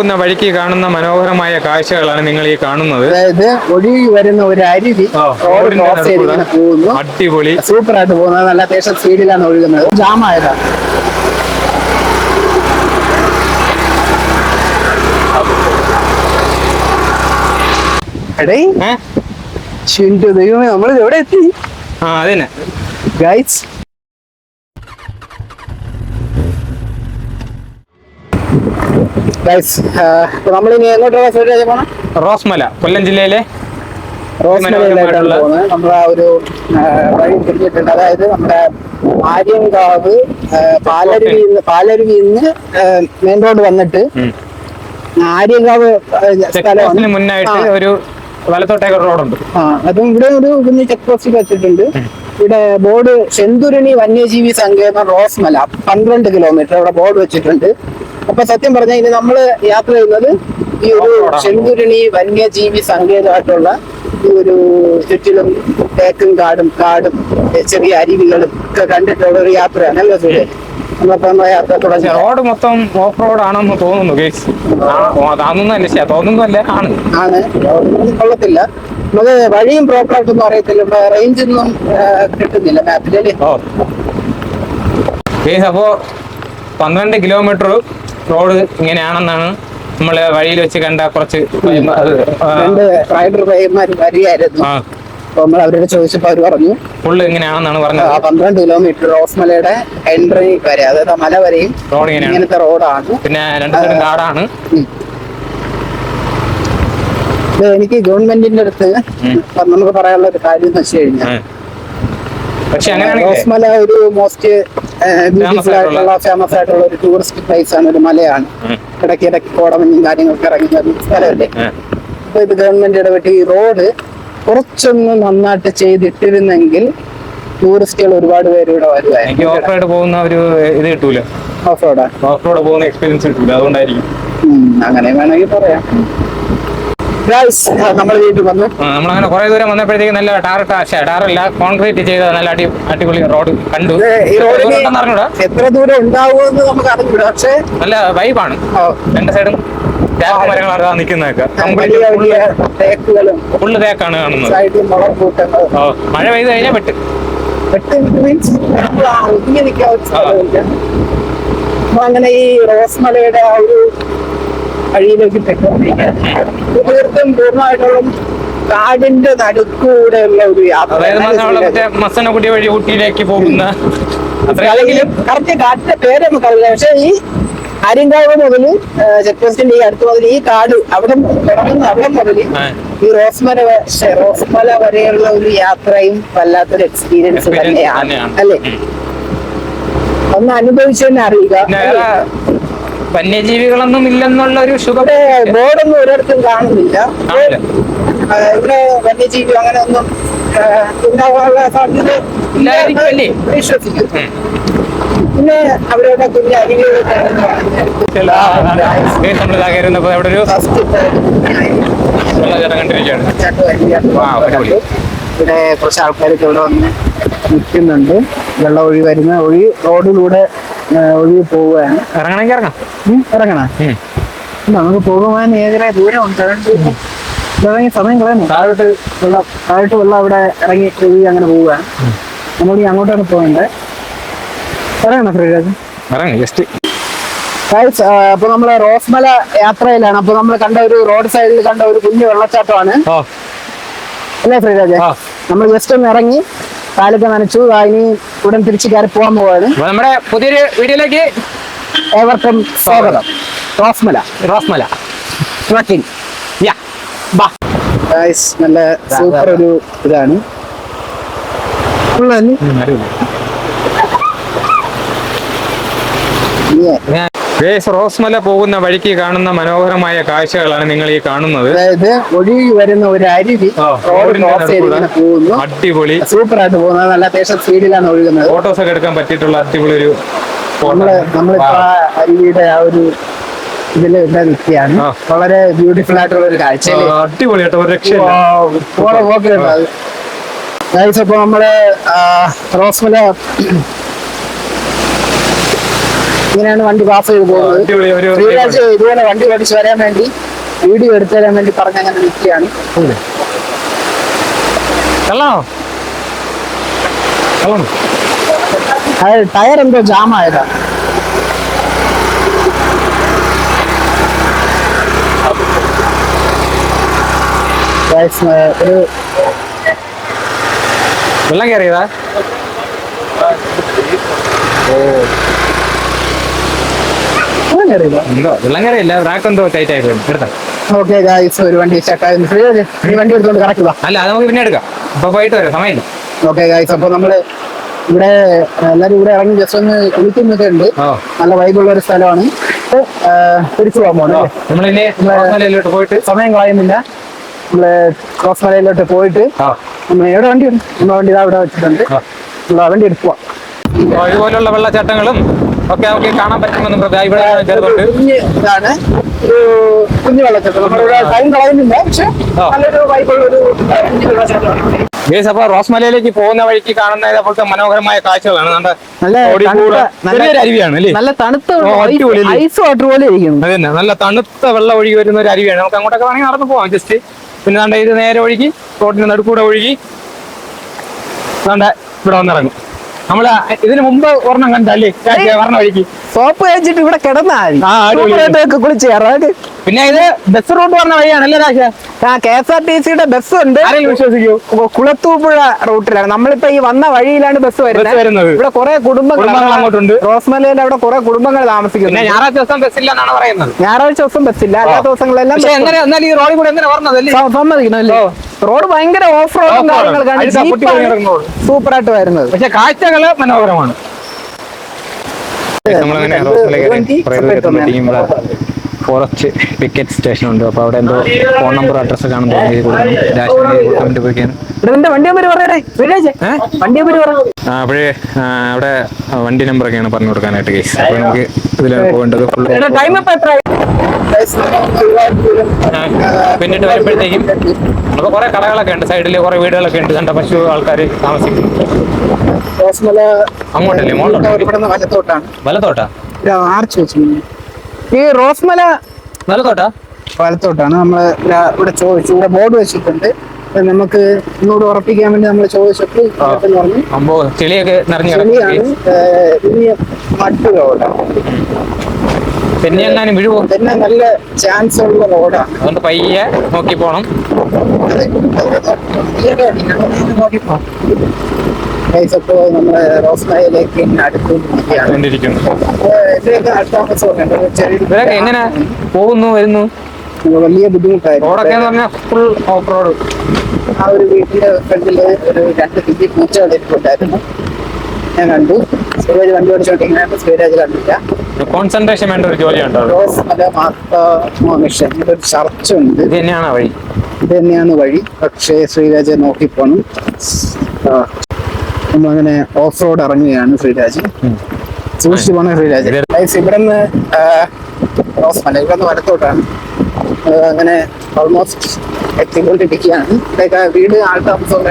പോകുന്ന വഴിക്ക് കാണുന്ന മനോഹരമായ കാഴ്ചകളാണ് നിങ്ങൾ ഈ കാണുന്നത്. അതായത് ഒഴുകി വരുന്ന ഒരു അരുവി പോകുന്നു. അടിപൊളി. സൂപ്പർ ആയിട്ട് പോകുന്നത് നല്ല അത്യാവശ്യം സ്പീഡിലാണ് ഒഴുകുന്നത്. ജാമായതാ എടേ. ദൈവമേ നമ്മൾ എവിടെ എത്തി? ആ അതന്നെ. ഗൈസ് നമ്മളിനി എങ്ങോട്ടുള്ള സൈഡിലേക്ക് പോണം? റോസ്മല കൊല്ലം ജില്ലയിലെ റോസ്മലയിലായിട്ടാണ് പോകുന്നത്. നമ്മൾ ആ ഒരു വഴി തിരിഞ്ഞിട്ടുണ്ട്. അതായത് നമ്മുടെ ആര്യങ്കാവ് പാലരുവി പാലരുവി നിന്ന് മെയിൻ റോഡ് വന്നിട്ട്. ആര്യങ്കാവ് സ്ഥലമാണ്. മുന്നായിട്ട് ഒരു വലത്തോട്ടേക്ക് റോഡുണ്ട്. ആ അതും ഇവിടെ ഒരു കുഞ്ഞ് ചെക്ക് പോസ്റ്റ് വെച്ചിട്ടുണ്ട്. ഇവിടെ ബോർഡ് ചെന്തുരണി വന്യജീവി സങ്കേതം റോസ്മല പന്ത്രണ്ട് കിലോമീറ്റർ അവിടെ ബോർഡ് വെച്ചിട്ടുണ്ട്. അപ്പൊ സത്യം പറഞ്ഞാൽ ഇനി നമ്മൾ യാത്ര ചെയ്യുന്നത് ഈ ഒരു. സെന്തുരണി വന്യജീവി സങ്കേതമായിട്ടുള്ള ഈ ഒരു ചുറ്റിലും തേക്കും കാടും കാടും ചെറിയ അരുവികളും ഒക്കെ കണ്ടിട്ടുള്ള ഒരു യാത്രയാണ്. അല്ലേ സുരേ റോഡ് മൊത്തം ഓഫ് റോഡ് ആണെന്ന് തോന്നുന്നു കേസ്. അതൊന്നും തോന്നുന്നല്ല ആണ്. ആണ്. കൊള്ളത്തില്ല. നമുക്ക് വഴിയും പ്രോപ്പർ ആയിട്ടൊന്നും അറിയത്തില്ല. റേഞ്ച് ഒന്നും കിട്ടുന്നില്ല മാപ്പിലല്ലേ കേസ് അപ്പോ പന്ത്രണ്ട് കിലോമീറ്റർ റോഡ് ഇങ്ങനെയാണെന്നാണ് നമ്മൾ വഴിയിൽ വെച്ച് കണ്ട കുറച്ച് റൈഡർ വരികയായിരുന്നു. അപ്പൊ നമ്മൾ അവരോട് ചോദിച്ചപ്പോ അവർ പറഞ്ഞു. ഫുള്ള് ഇങ്ങനെയാണെന്നാണ് പറഞ്ഞത്. പന്ത്രണ്ട് കിലോമീറ്റർ റോസ്മലയുടെ എൻട്രി വരെ അതായത് മല വരെയും റോഡ് ഇങ്ങനത്തെ റോഡാണ് പിന്നെ രണ്ടു സൈഡും കാടാണ്. എനിക്ക് ഗവൺമെന്റിന്റെ അടുത്ത്. നമുക്ക് പറയാനുള്ള ഒരു കാര്യം എന്ന് വെച്ച് കഴിഞ്ഞാൽ ഉം. പക്ഷെ അങ്ങനെയാണെങ്കിൽ റോസ്മല ഒരു മോസ്റ്റ് ബ്യൂട്ടിഫുൾ ആയിട്ടുള്ള- ഫേമസ് ആയിട്ടുള്ള ഒരു ടൂറിസ്റ്റ് പ്ലേസ് ആണ് ഒരു മലയാണ്. ഇടയ്ക്ക് ഇടയ്ക്ക് കോടമഞ്ഞും കാര്യങ്ങളൊക്കെ ഇറങ്ങുന്ന സ്ഥലമല്ലേ. അപ്പൊ ഇത് ഗവൺമെന്റ് ഇടപെട്ട് ഈ റോഡ് കുറച്ചൊന്ന് നന്നായിട്ട് ചെയ്തിട്ടിരുന്നെങ്കിൽ ടൂറിസ്റ്റുകൾ ഒരുപാട് പേര് ഇവിടെ വരുമായിരുന്നു ഓഫ് റോഡ് പോകുന്ന ഒരു ഇത് കിട്ടൂല. ഓഫ് റോഡ് ഓഫ് റോഡ് പോകുന്ന എക്സ്പീരിയൻസ് കിട്ടൂല അതുകൊണ്ടായിരിക്കും. അങ്ങനെ വേണമെങ്കിൽ പറയാം. നമ്മൾ വീട്ടിൽ വന്നു. നമ്മളങ്ങനെ കുറെ ദൂരം വന്നപ്പോഴത്തേക്ക് നല്ല ടാർ ടാറല്ല കോൺക്രീറ്റ് ചെയ്ത നല്ല അടി അടിപൊളി റോഡ് കണ്ടു. ഈ റോഡിന് എത്ര ദൂരം ഉണ്ടാവുമെന്ന് നമുക്ക് അറിഞ്ഞൂടാ പക്ഷേ നല്ല വൈബാണ്. രണ്ട് സൈഡും മരങ്ങളാണ് നിൽക്കുന്നതൊക്കെ ഫുള്ള് തേക്കാണ് കാണുന്നത്. മഴ പെയ്ത് കഴിഞ്ഞാൽ പെട്ട് മീൻസ് ഒതുങ്ങി നിൽക്കാൻ അങ്ങനെ ഈ റോസ്മലയുടെ ആ ഒരു വഴിയിലേക്ക് തെക്കൊണ്ടിരിക്കുകയാണ് തീർത്തും പൂർണമായിട്ടുള്ള കാടിന്റെ നടുക്കൂടെയുള്ള ഒരു യാത്ര. മസനക്കുടി വഴി ഊട്ടിയിലേക്ക് പോകുന്ന കറക്റ്റ് കാട്ടിന്റെ പേര് നമുക്കറിയില്ല പക്ഷെ ഈ ആര്യങ്കാവ് മുതൽ ചെക്ക് പോസ്റ്റിന്റെ ഈ അടുത്ത് മുതൽ ഈ കാട് അവിടെ തുടങ്ങുന്ന അവിടെ മുതൽ ഈ റോസ്മല റോസ്മല വരെയുള്ള ഒരു യാത്രയും വല്ലാത്തൊരു എക്സ്പീരിയൻസ് തന്നെയാണ്. അല്ലെ. ഒന്ന് അനുഭവിച്ചു തന്നെ അറിയുക വന്യജീവികളൊന്നും ഇല്ലെന്നുള്ള ഒരു ശുഭം ബോർഡൊന്നും ഒരിടത്തും കാണുന്നില്ല ഇവിടെ വന്യജീവി അങ്ങനെ ഒന്നും ആ, ഉണ്ടാവാനുള്ള സാധ്യത ഇല്ലായിരിക്കുമല്ലേ? ഇല്ലെന്ന് വിശ്വസിക്കുന്നു ഉം. പിന്നെ അവരുടെ കുഞ്ഞ് അരികൾ നമ്മൾ കയറുന്നപ്പോ അവിടെ ഒരു കണ്ടിരിക്കുകയാണ്. ഇവിടെ കുറച്ച് ആൾക്കാരൊക്കെ ഇവിടെ വന്ന് നിൽക്കുന്നുണ്ട് വെള്ളം ഒഴി വരുന്ന ഒഴി റോഡിലൂടെ ഒഴുകി പോവുകയാണ്. ഇറങ്ങണമെങ്കിൽ ഇറങ്ങാം. ഇറങ്ങണ. നമുക്ക് പോകുവാൻ ഏതിനെ ദൂരം ഉണ്ട് ഇറങ്ങി സമയം കളയുന്നു. താഴോട്ട് വെള്ളം താഴോട്ട് വെള്ളം അവിടെ ഇറങ്ങി ഒഴുകി അങ്ങനെ പോവുകയാണ്. നമ്മൾ ഈ അങ്ങോട്ടാണ് പോകേണ്ടത് ഇറങ്ങണം ശ്രീരാജ്. ഇറങ്ങി ജസ്റ്റ് ഗൈസ് അപ്പൊ നമ്മൾ റോസ്മല യാത്രയിലാണ്. അപ്പൊ നമ്മൾ കണ്ട ഒരു റോഡ് സൈഡിൽ കണ്ട ഒരു കുഞ്ഞു വെള്ളച്ചാട്ടമാണ്. അല്ലേ ശ്രീരാജ്? നമ്മൾ ജസ്റ്റ് ഒന്ന് ഇറങ്ങി കാലൊക്കെ നനച്ചു. ഇനി ഉടൻ തിരിച്ചു കയറി പോകാൻ പോവാണ്. നമ്മുടെ പുതിയൊരു വീഡിയോയിലേക്ക് ഏവർക്കും സ്വാഗതം. റോസ്മല റോസ്മല. ട്രക്കിംഗ്. യാ ബാ. ഗൈസ് നല്ല സൂപ്പർ ഒരു ഇതാണ്. ഉള്ളതല്ലേ? ഗേസ് റോസ്മല പോകുന്ന വഴിക്ക് കാണുന്ന മനോഹരമായ കാഴ്ചകളാണ് നിങ്ങൾ ഈ കാണുന്നത്. അതായത് ഒഴുകി വരുന്ന ഒരു അരുവി പോകുന്നു. അടിപൊളി. സൂപ്പർ ആയിട്ട് പോകുന്നത് നല്ല അത്യാവശ്യം സ്പീഡിലാണ് ഒഴുകുന്നത്. ഫോട്ടോസ് ഒക്കെ എടുക്കാൻ പറ്റിയിട്ടുള്ള അടിപൊളി ഒരു നമ്മൾ നമ്മളിപ്പോ അരുവിയുടെ ആ ഒരു ഇതിൽ ഇവിടെ നിൽക്കുകയാണ്. വളരെ ബ്യൂട്ടിഫുൾ ആയിട്ടുള്ള ഒരു കാഴ്ച അടിപൊളി കേട്ടോ. ഒരു രക്ഷയില്ല. ഗൈസ് അപ്പൊ നമ്മൾ റോസ്മല ഇങ്ങനെയാണ് വണ്ടി പാസ് ചെയ്ത് പോകുന്നത്. ഇതുപോലെ വണ്ടി പഠിച്ചു വരാൻ വേണ്ടി വീഡിയോ എടുത്തു തരാൻ വേണ്ടി പറഞ്ഞ അങ്ങനെ നിൽക്കുകയാണ്. ടയർ എന്തോ ജാം ആയതാ. ഒരു വെള്ളം കയറിയതാ? അങ്ങനെ അറിയില്ല എന്തോ വെള്ളം കയറിയില്ല റാക്ക് എന്തോ ടൈറ്റ് ആയി പോയി എടുത്ത. ഓക്കെ ഗായ്സ് ഒരു വണ്ടി ഈ വണ്ടി എടുത്തോണ്ട് കറക്റ്റ് അല്ല അത് നമുക്ക് പിന്നെ എടുക്കാം. ഇപ്പൊ പോയിട്ട് വരാം സമയമില്ല. ഓക്കെ ഗായ്സ് അപ്പൊ നമ്മൾ ഇവിടെ എല്ലാരും ഇവിടെ ഇറങ്ങി ജസ്റ്റ് ഒന്ന് കുളിക്കുന്നൊക്കെ ഉണ്ട്. നല്ല വൈബുള്ള ഒരു സ്ഥലമാണ്. തിരിച്ചു പോകാൻ പോകണം പോയിട്ട്. സമയം കളയുന്നില്ല. നമ്മൾ ക്രോസ് മലയിലോട്ട് പോയിട്ട് നമ്മൾ എവിടെ വണ്ടി ഉണ്ട് നമ്മുടെ വണ്ടി ഇതാ ഇവിടെ വെച്ചിട്ടുണ്ട്. നമ്മൾ വണ്ടി എടുക്കുക ഇതുപോലുള്ള വെള്ളച്ചാട്ടങ്ങളും ഒക്കെ നമുക്ക് കാണാൻ പറ്റുമെന്ന് പ്രതി- ഇവിടെ ചെറുതുണ്ട്. റോസ്മലയിലേക്ക് ഇതാണ്. ഒരു കുഞ്ഞു വെള്ളച്ചാട്ടം. നമ്മളിവിടെ ടൈം കളയുന്നില്ല പക്ഷെ ആ. നല്ലൊരു വൈബുള്ള ഒരു കുഞ്ഞു വെള്ളച്ചാട്ടമാണ് ഗേസ് അപ്പൊ റോസ് പോകുന്ന വഴിക്ക് കാണുന്ന ഇതേപോലത്തെ മനോഹരമായ കാഴ്ചകളാണ്. നമ്മുടെ നല്ല തണുത്ത-? ഐസ് വാട്ടർ പോലെ ഇരിക്കുന്നു. നല്ല തണുത്ത വെള്ളം ഒഴുകി വരുന്ന ഒരു അരുവിയാണ്. നമുക്ക് അങ്ങോട്ടൊക്കെ വേണമെങ്കിൽ നടന്നു പോവാം ജസ്റ്റ് പിന്നെ കണ്ട ഇത് നേരെ ഒഴുകി റോഡിന്റെ നടുക്കൂടെ ഒഴുകി കണ്ട ഇവിടെ വന്നിറങ്ങും. നമ്മൾ ഇതിന് മുമ്പ് ഒരെണ്ണം കണ്ടല്ലേ പറഞ്ഞ വഴിക്ക് സോപ്പ് കഴിച്ചിട്ട് ഇവിടെ അടിപൊളി. കുളിച്ച് കയറാം. പിന്നെ ഇത് ബസ് റൂട്ട് പറഞ്ഞ വഴിയാണല്ലേ രാശ ആ കെ എസ് ആർ ടി സിയുടെ ബസ് ഉണ്ട്. വിശ്വസിക്കൂ. കുളത്തൂപ്പുഴ റൂട്ടിലാണ്. നമ്മളിപ്പോ ഈ വന്ന വഴിയിലാണ് ബസ് വരുന്നത്. ഇവിടെ കുറെ കുടുംബങ്ങൾ. റോസ്മലയിൽ അവിടെ കുറെ കുടുംബങ്ങൾ താമസിക്കുന്നു. ഞായറാഴ്ച ദിവസം ബസ് ഇല്ലെന്നാണ് പറയുന്നത്. ഞായറാഴ്ച ദിവസം ഇല്ല. എല്ലാ ദിവസങ്ങളെല്ലാം എങ്ങനെ എന്നാൽ ഈ റോഡിൽ കൂടെ എങ്ങനെ പറഞ്ഞതല്ലേ സ- സമ്മതിക്കണം അല്ലേ? റോഡ് ഭയങ്കര ഓഫ് റോഡും road. സൂപ്പർ ആയിട്ട് വരുന്നത്. പക്ഷെ കാഴ്ചകൾ മനോഹരമാണ്. നമ്മളങ്ങനെ ഇത് റോസ് കയറി വണ്ടി കുറേ separate ദൂരം തന്നെയാണ്. എത്തുമ്പോഴത്തേക്കും ഇവിടെ ഫോറസ്റ്റ് പിക്കറ്റ് സ്റ്റേഷൻ ഉണ്ട്. അപ്പൊ അവിടെ എന്തോ ഫോൺ നമ്പർ അഡ്രസ് കാണുമ്പോൾ എഴുതി കൊടുക്കണം രാഷ്ട്രീയ അപ്പോഴേ അവിടെ വണ്ടി നമ്പർ ഒക്കെയാണ് പറഞ്ഞു കൊടുക്കാനായിട്ട് കേസ് അപ്പൊ നമുക്ക് ഇതിലാണ് പോകേണ്ടത്. പിന്നിട്ട് വരുമ്പോഴത്തേക്കും. അപ്പൊ കുറെ കടകളൊക്കെ ഉണ്ട്. സൈഡിൽ കുറെ വീടുകളൊക്കെ ഉണ്ട്. കണ്ട? പശു ആൾക്കാർ താമസിക്കുന്നു. റോസ്മല അങ്ങോട്ടല്ലേ? മോളിലോട്ട്? വലത്തോട്ടാണ്. വലത്തോട്ടാ? ആർച്ച് വെച്ചിട്ടുണ്ട് ഈ റോസ്മല വലത്തോട്ടാ? വലത്തോട്ടാണ്. നമ്മൾ ഇവിടെ ചോദിച്ചു. ഇവിടെ ബോർഡ് വെച്ചിട്ടുണ്ട്. നമുക്ക് ഇന്നോട് ഉറപ്പിക്കാൻ വേണ്ടി നമ്മൾ ചോദിച്ചപ്പോൾ ചെളിയൊക്കെ നിറഞ്ഞു ചെളിയാണ് ഏഹ്, റോഡാണ് പിന്നെ എങ്ങാനും വീഴുവോ? പിന്നെ നല്ല ചാൻസ് ഉള്ള റോഡാണ് അതുകൊണ്ട് പയ്യെ നോക്കി പോണം. ഇവരൊക്കെ എങ്ങനെ പോകുന്നു വരുന്നു? വലിയ ബുദ്ധിമുട്ടായിരുന്നു റോഡൊക്കെ എന്ന് പറഞ്ഞാൽ ഫുൾ ഓഫ് റോഡ് ആ ഒരു വീട്ടിന്റെ ഫ്രണ്ടിൽ ഒരു രണ്ട് കുഞ്ഞി പൂച്ചകൾ ഇരിപ്പുണ്ടായിരുന്നു. ഞാൻ കണ്ടു. സൂരജ് വണ്ടി ഓടിച്ചോട്ടിങ്ങനെ സൂരജ് കണ്ടില്ല. കോൺസെൻട്രേഷൻ വേണ്ട ഒരു ജോലിയുണ്ടോ റോസ് മല മാർത്ത മിഷൻ ഇതൊരു ചർച്ച ഉണ്ട്. ഇത് തന്നെയാണ് വഴി? ഇത് തന്നെയാണ് വഴി. പക്ഷേ ശ്രീരാജ് നോക്കിപ്പോണം ആ, നമ്മളങ്ങനെ ഓഫ് റോഡ് ഇറങ്ങുകയാണ് ശ്രീരാജ്. സൂക്ഷിച്ചു പോണ ശ്രീരാജ്. ഇവിടെ നിന്ന് ഇവിടുന്ന് റോസ് മല ഇവിടെ വലത്തോട്ടാണ്. വരത്തോട്ടാണ് അങ്ങനെ ഓൾമോസ്റ്റ് എത്തിക്കൊണ്ടിരിക്കുകയാണ്. വീട് ആൾ താമസം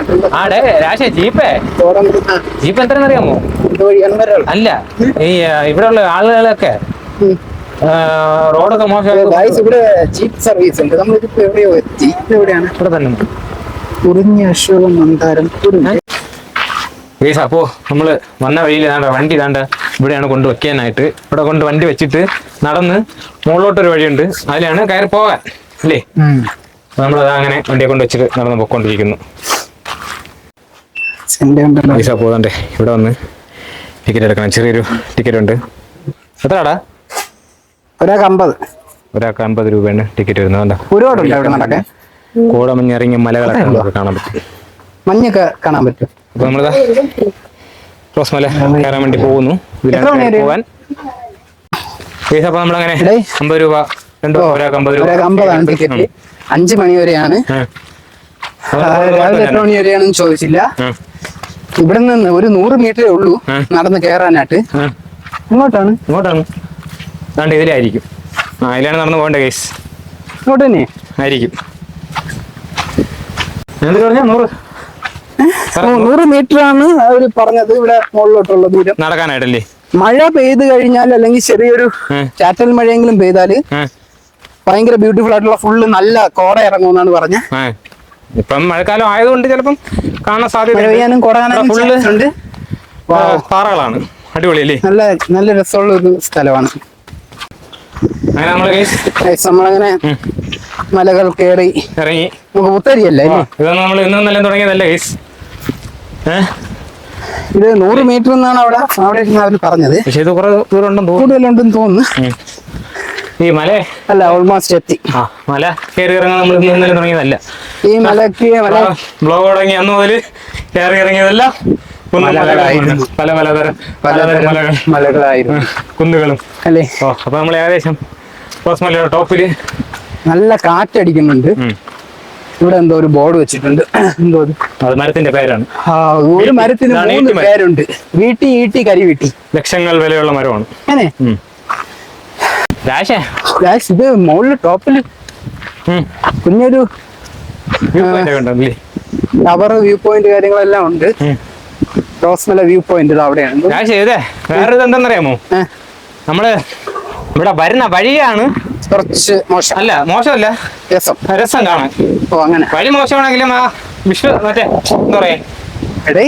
രാശ ജീപ്പേ? ജീപ്പ് എത്ര അറിയാമോ? അല്ല ഈ ഇവിടെ ഉള്ള ആളുകളൊക്കെ റോഡൊക്കെ മോശം ഇവിടെ ജീപ്പ് സർവീസ് ഉണ്ട്. നമ്മളിപ്പോ എവിടെയോ എത്തി. എവിടെയാണ്? ഇവിടെ തന്നെ. ഉണ്ട്. കുറിഞ്ഞ അശോകം മന്ദാരം. കുറിഞ്ഞ ഗൈസ് അപ്പോ നമ്മൾ വന്ന വഴിയിൽ വേണ്ട വണ്ടി വേണ്ട ഇവിടെയാണ് കൊണ്ട് വെക്കാനായിട്ട്. ഇവിടെ കൊണ്ട് വണ്ടി വെച്ചിട്ട് നടന്ന് മുകളിലോട്ടൊരു വഴിയുണ്ട്. അതിലാണ് കയറി പോകാൻ. അല്ലേ? നമ്മൾ അങ്ങനെ വണ്ടിയെ കൊണ്ട് വെച്ചിട്ട് നടന്ന് പൊക്കോണ്ടിരിക്കുന്നു. പൈസ പോകണ്ടേ ഇവിടെ വന്ന് ടിക്കറ്റ് എടുക്കണം. ചെറിയൊരു ടിക്കറ്റ് ഉണ്ട്. എത്രടാ? ഒരാൾക്ക് അമ്പത്. ഒരാൾക്ക് അമ്പത് രൂപയാണ് ടിക്കറ്റ് വരുന്നത്. കണ്ടോ? ഒരുപാടുണ്ട് അവിടെ നടക്കാൻ. ഇറങ്ങി മലകളൊക്കെ നമുക്ക് കാണാൻ പറ്റും. മഞ്ഞൊക്കെ കാണാൻ പറ്റും. അപ്പൊ നമ്മളിതാ റോസ് മല കയറാൻ വേണ്ടി പോകുന്നു. പോവാൻ. പൈസ അപ്പൊ നമ്മളങ്ങനെ. അമ്പത് രൂപ രണ്ടു? ഒരാൾക്ക് അമ്പത് രൂപ. അഞ്ചു മണി വരെയാണ്. രാവിലെ എത്ര മണി വരെയാണെന്ന് ചോദിച്ചില്ല. ഇവിടെ നിന്ന് ഒരു നൂറ് മീറ്ററേ ഉള്ളൂ. നടന്ന് കയറാനായിട്ട് ഇങ്ങോട്ടാണ്. ഇങ്ങോട്ടാണ്. ദാണ്ട് ഇതിലായിരിക്കും. ആ ഇതിലാണ് നടന്നു പോകേണ്ട കേസ് ഇങ്ങോട്ട് തന്നെ. ആയിരിക്കും. എന്ത് പറഞ്ഞ? നൂറ്. നൂറ് മീറ്റർ ആണ് അവർ പറഞ്ഞത് ഇവിടെ മുകളിലോട്ടുള്ള ദൂരം. നടക്കാനായിട്ടല്ലേ? മഴ പെയ്ത് കഴിഞ്ഞാൽ അല്ലെങ്കിൽ ചെറിയൊരു ചാറ്റൽ മഴയെങ്കിലും പെയ്താൽ ഭയങ്കര ബ്യൂട്ടിഫുൾ ആയിട്ടുള്ള ഫുള്ള് നല്ല കോട ഇറങ്ങുമെന്നാണ് പറഞ്ഞ ആ. ഇപ്പം മഴക്കാലം ആയതുകൊണ്ട് ചിലപ്പം കാണാൻ സാധ്യത പാറകളാണ്. അടിപൊളി അല്ലേ നല്ല നല്ല രസമുള്ള ഒരു സ്ഥലമാണ്. നമ്മളങ്ങനെ മലകൾ കയറി ഇറങ്ങി. നമുക്ക് മുത്തരിയല്ലേ ഇതൊന്നും നമ്മൾ ഇന്നും നല്ല തുടങ്ങിയതല്ല ഗൈസ് ഇത് നൂറ് മീറ്റർ എന്നാണ് അവിടെ അവിടെ അവർ പറഞ്ഞത്. പക്ഷേ ഇത് കുറെ ദൂരം ഉണ്ടെന്ന് തോന്നുന്നു. കൂടുതലുണ്ടെന്ന് തോന്നുന്നു. ഈ മല? അല്ല ഓൾമോസ്റ്റ് എത്തി. ആ മല കയറി ഇറങ്ങാൻ നമ്മൾ ഇന്നും ഇന്നലെ തുടങ്ങിയതല്ല. ഈ മലക്ക് മല ബ്ലോഗ് തുടങ്ങി അന്ന് മുതൽ കയറി ഇറങ്ങിയതല്ല പല പലതരം പലതരം മലകൾ മലകളായിരുന്നു. കുന്നുകളും. അല്ലേ? ഓ അപ്പൊ നമ്മൾ ഏകദേശം കോസ്മലയുടെ ടോപ്പിൽ നല്ല കാറ്റടിക്കുന്നുണ്ട്. ഇവിടെ എന്തോ ഒരു ബോർഡ് വെച്ചിട്ടുണ്ട്. എന്തോ അത്? മരത്തിന്റെ പേരാണ്. ഒരു മരത്തിന് മൂന്ന് പേരുണ്ട്. വീട്ടി ഈട്ടി കരി വീട്ടി. ലക്ഷങ്ങൾ വിലയുള്ള മരമാണ്. അങ്ങനെ ഇത് മുകളിൽ ടോപ്പിൽ. കുഞ്ഞൊരു ടവർ വ്യൂ പോയിന്റ് കാര്യങ്ങളെല്ലാം ഉണ്ട്. റോസ്മല വ്യൂ പോയിന്റ് അവിടെയാണ്. വേറെ ഇത് എന്തെന്നറിയാമോ നമ്മൾ ഇവിടെ വരുന്ന വഴിയാണ്. കുറച്ച് മോശം. അല്ല മോശമല്ല. രസം. രസം കാണാൻ. ഓ അങ്ങനെ. വഴി മോശമാണെങ്കിലും ആ വിഷ്വ മറ്റേ എന്താ പറയാ? എടേ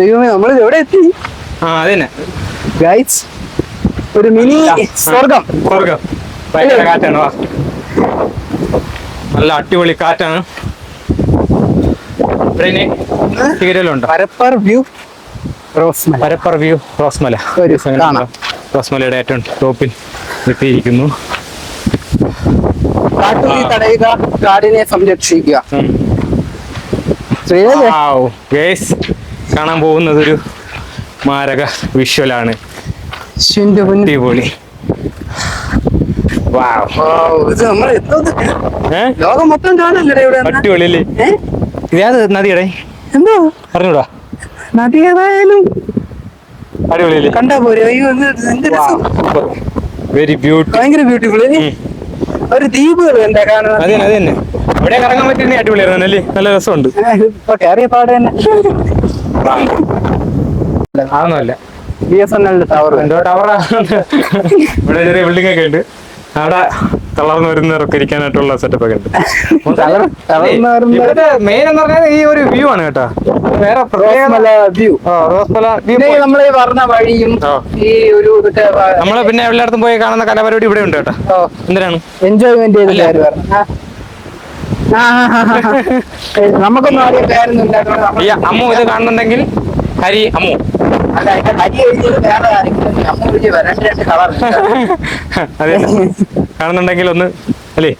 ദൈവമേ നമ്മൾ എവിടെ എത്തി? ആ അതന്നെ. തന്നെ ഗൈസ് ഒരു മിനി സ്വർഗം. സ്വർഗം. ഭയങ്കര കാറ്റാണ് വാ. നല്ല അടിപൊളി കാറ്റാണ്. തീരലുണ്ടോ പരപ്പർ വ്യൂ റോസ്മല. പരപ്പർ വ്യൂ റോസ്മല. റോസ്മലയുടെ ഏറ്റവും ടോപ്പിൽ എത്തിയിരിക്കുന്നു. കാട്ടുതീ തടയുക കാടിനെ സംരക്ഷിക്കുക. കാണാൻ പോകുന്നത് ഒരു മാരക വിഷ്വലാണ് അടിപൊളി. ലോകം മൊത്തം കാണല്ലേ? അടിപൊളി അല്ലേ? ഇതേത് നദിയുടെ? എന്തോ? അറിഞ്ഞൂടാ നദി ഏതായാലും അടിപൊളി അല്ലേ കണ്ടാ പോരെ. അയ്യോ വെരി ബ്യൂട്ടി ഭയങ്കര ബ്യൂട്ടിഫുൾ ഒരു ദ്വീപുകൾ എന്താ കാണുന്നത്. അതെ അതെ തന്നെ ഇവിടെ കറങ്ങാൻ പറ്റുന്ന അടിപൊളിയായിരുന്നു അല്ലേ? നല്ല രസമുണ്ട്. കേറിയ പാട് തന്നെ. അതൊന്നുമല്ല. ബി എസ് എൻ എല്ലിന്റെ ടവർ എന്തോ ടവറാ ഇവിടെ ചെറിയ ബിൽഡിംഗ് ഒക്കെ ഉണ്ട്. അവിടെ തളർന്നു വരുന്നവരൊക്കെ ഇരിക്കാനായിട്ടുള്ള സെറ്റപ്പ് ഒക്കെ ഉണ്ട്. മെയിൻ എന്ന് പറഞ്ഞാൽ ഈ ഒരു വ്യൂ ആണ് കേട്ടോ. വേറെ നമ്മൾ പറഞ്ഞ വഴിയും ഈ ഒരു നമ്മൾ പിന്നെ എല്ലായിടത്തും പോയി കാണുന്ന കലാപരിപാടി ഇവിടെ ഉണ്ട് കേട്ടോ. എന്തിനാണ്? എൻജോയ്മെന്റ് നമുക്കൊന്നും അമ്മു ഇത് കാണുന്നുണ്ടെങ്കിൽ ഹരി അമ്മു. അല്ല, അതിന്റെ ഹരി എഴുതിയത് വേറെ ആരെങ്കിലും നമ്മൾ എഴുതിയ രണ്ട് രണ്ട് കളർ അതെ കാണുന്നുണ്ടെങ്കിൽ ഒന്ന് അല്ലേ?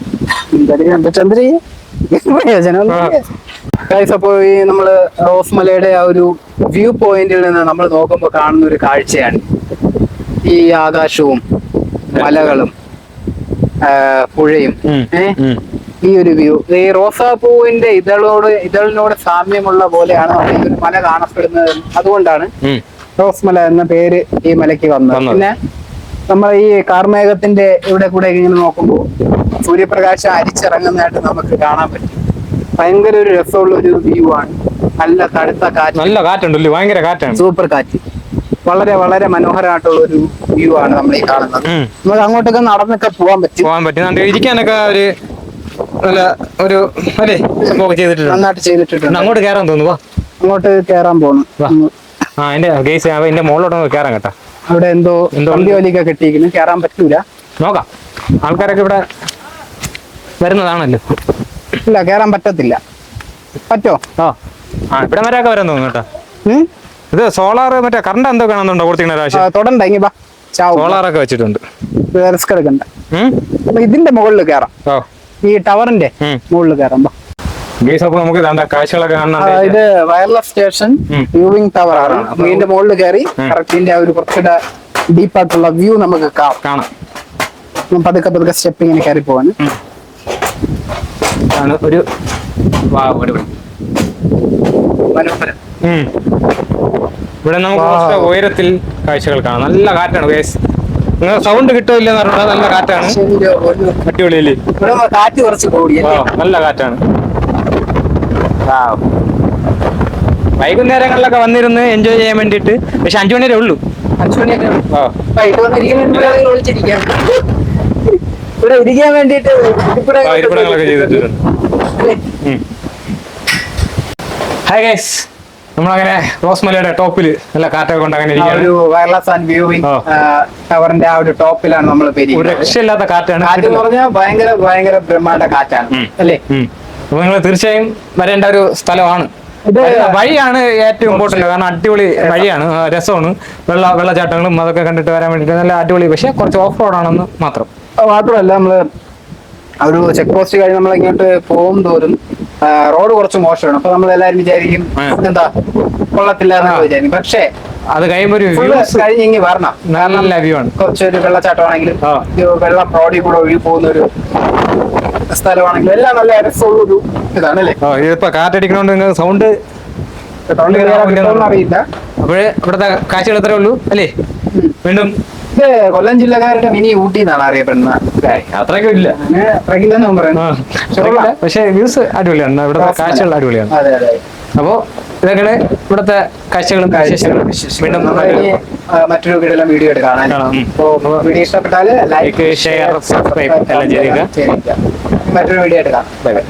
ചന്ദ്രി. അപ്പോ ഈ നമ്മൾ റോസ്മലയുടെ ആ ഒരു വ്യൂ പോയിന്റിൽ നിന്ന് നമ്മൾ നോക്കുമ്പോൾ കാണുന്ന ഒരു കാഴ്ചയാണ്. ഈ ആകാശവും മലകളും പുഴയും. ഈ ഒരു വ്യൂ. ഈ റോസാപ്പൂവിന്റെ ഇതളോട് ഇതളിനോട് സാമ്യമുള്ള പോലെയാണ് ഈ ഒരു മല കാണപ്പെടുന്നത്. അതുകൊണ്ടാണ്. റോസ്മല എന്ന പേര് ഈ മലയ്ക്ക് വന്നത്. പിന്നെ നമ്മൾ ഈ കാർമേഘത്തിന്റെ ഇവിടെ കൂടെ ഇങ്ങനെ നോക്കുമ്പോൾ സൂര്യപ്രകാശം അരിച്ചിറങ്ങുന്നതായിട്ട് നമുക്ക് കാണാൻ പറ്റും. ഭയങ്കര ഒരു രസമുള്ള ഒരു വ്യൂ ആണ്. നല്ല തടുത്ത കാറ്റ്. നല്ല കാറ്റുണ്ടല്ലേ ഭയങ്കര കാറ്റാണ്. സൂപ്പർ കാറ്റ്. വളരെ വളരെ മനോഹരമായിട്ടുള്ള ഒരു വ്യൂ ആണ് നമ്മൾ ഈ കാണുന്നത്. നമ്മൾ നമുക്ക് അങ്ങോട്ടൊക്കെ നടന്നൊക്കെ പോകാൻ പറ്റും. പോകാൻ പറ്റും. ഇരിക്കാനൊക്കെ ഒരു നല്ല ഒരു അല്ലേ? ചെയ്തിട്ടുണ്ട്. നന്നായിട്ട് ചെയ്തിട്ടുണ്ട്. അങ്ങോട്ട് കയറാൻ തോന്നുന്നു. അങ്ങോട്ട് കയറാൻ പോകണം. ആ എന്റെ ഗേസ് എന്റെ മുകളിലോട്ട് കയറാൻ കേട്ടാ. അവിടെ എന്തോ എന്തോ ഒലിക്ക വലിയൊക്കെ കെട്ടിയിരിക്കുന്നു. കയറാൻ പറ്റൂല. നോക്കാം. ആൾക്കാരൊക്കെ ഇവിടെ വരുന്നതാണല്ലോ. ഇല്ല കയറാൻ പറ്റത്തില്ല. പറ്റോ? ആ ആ ഇവിടെ വരെയൊക്കെ വരാൻ തോന്നുന്നു കേട്ടോ? ഇത് സോളാർ മറ്റേ കറണ്ട് എന്തോ കാണുന്നുണ്ടോ കൊടുത്തിങ്ങനെ ആ, പ്രാവശ്യം? തൊടണ്ട ഇങ്ങി സോളാർ ഒക്കെ വെച്ചിട്ടുണ്ട്. റിസ്ക് എടുക്കണ്ട. ഉം? ഇതിന്റെ മുകളിൽ കയറാം. ഈ ടവറിന്റെ മുകളിൽ കയറാം ബാ ഗേസ് അപ്പൊ നമുക്ക് കാഴ്ചകളൊക്കെ ഇത് വയർലെസ് സ്റ്റേഷൻ. വ്യൂവിംഗ് ടവർ ആണ്. അപ്പൊ ഇതിന്റെ മുകളിൽ കയറി കറക്റ്റ് ഇതിന്റെ ഒരു കുറച്ചുകൂടെ ഡീപ്പായിട്ടുള്ള വ്യൂ നമുക്ക് കാണാം. പതുക്കെ പതുക്കെ സ്റ്റെപ്പ് ഇങ്ങനെ കയറി പോവാൻ ഒരു മനോഹരം. ഇവിടെ നമുക്ക് ഉയരത്തിൽ കാഴ്ചകൾ കാണാം. നല്ല കാറ്റാണ് ഗൈസ് നിങ്ങൾ സൗണ്ട് കിട്ടില്ല നല്ല കാറ്റാണ്. അടിപൊളി അടിപൊളിയല്ലേ കാറ്റ് കുറച്ച് കൂടി നല്ല കാറ്റാണ്. വൈകുന്നേരങ്ങളിലൊക്കെ വന്നിരുന്ന് എൻജോയ് ചെയ്യാൻ വേണ്ടിട്ട് പക്ഷെ അഞ്ചു മണി വരെ ഉള്ളൂ. അഞ്ചു വൈകിട്ട് വന്നിരിക്കുന്ന ഇവിടെ ഇരിക്കാൻ വേണ്ടിയിട്ട്? ഹായ് ഗൈസ് നമ്മളങ്ങനെ റോസ്മലയുടെ ടോപ്പിൽ നല്ല കാറ്റൊക്കെ കൊണ്ട് അങ്ങനെ ഒരു വയർലെസ് ആൻഡ് വ്യൂവിംഗ് ടവറിന്റെ ആ ഒരു ടോപ്പിലാണ് നമ്മൾ രക്ഷയില്ലാത്ത കാറ്റാണ്. കാറ്റ് പറഞ്ഞാൽ ഭയങ്കര ഭയങ്കര ബ്രഹ്മാണ്ട കാറ്റാണ്. അല്ലേ. അപ്പൊ നിങ്ങൾ തീർച്ചയായും വരേണ്ട ഒരു സ്ഥലമാണ്. വഴിയാണ് ഏറ്റവും ഇമ്പോർട്ടന്റ് കാരണം അടിപൊളി വഴിയാണ്. രസമാണ്. വെള്ള വെള്ളച്ചാട്ടങ്ങളും അതൊക്കെ കണ്ടിട്ട് വരാൻ വേണ്ടിട്ട് നല്ല അടിപൊളി. പക്ഷെ കുറച്ച് ഓഫ് റോഡ് ആണെന്ന് മാത്രം. മാത്രമല്ല നമ്മൾ ഒരു ചെക്ക് പോസ്റ്റ് കഴിഞ്ഞ് നമ്മൾ ഇങ്ങോട്ട് പോകും തോറും റോഡ് കുറച്ച് മോശമാണ്. അപ്പൊ നമ്മൾ എല്ലാരും വിചാരിക്കും എന്താ കൊള്ളത്തില്ല എന്നൊക്കെ വിചാരിക്കും. പക്ഷേ അത് കഴിയുമ്പോൾ വരണം. നല്ല വ്യൂ ആണ്. കുറച്ചൊരു വെള്ളച്ചാട്ടമാണെങ്കിലും വെള്ളം റോഡിൽ കൂടെ ഒഴുകി പോകുന്ന ഒരു സ്ഥലമാണെങ്കിലും എല്ലാം നല്ല രസമുള്ള ഒരു ഇതാണ് അല്ലേ ആ, ഇതിപ്പോ കാറ്റടിക്കണോണ്ട് നിങ്ങൾ സൗണ്ട് അറിയില്ല. അപ്പോഴേ ഇവിടുത്തെ കാഴ്ചകൾ എത്രേ ഉള്ളൂ അല്ലേ? വീണ്ടും ഇത് കൊല്ലം ജില്ലക്കാരുടെ മിനി ഊട്ടി എന്നാണ് അറിയപ്പെടുന്നത് അത്രയ്ക്കും ഇല്ല. അത്രയ്ക്കില്ലെന്ന് പറയുന്നത് പക്ഷെ വ്യൂസ് അടിപൊളിയാണ്. ഇവിടുത്തെ. കാഴ്ചകൾ അടിപൊളിയാണ്. അപ്പോ ഇതൊക്കെയാണ് ഇവിടുത്തെ കാഴ്ചകളും വിശേഷങ്ങളും. വീണ്ടും മറ്റൊരു വീഡിയോ വീഡിയോ എടുക്കാം. വീഡിയോ ഇഷ്ടപ്പെട്ടാൽ ലൈക്ക് ഷെയർ സബ്സ്ക്രൈബ് എല്ലാം ചെയ്യുക. മറ്റൊരു വീഡിയോ എടുക്കാം. Bye bye.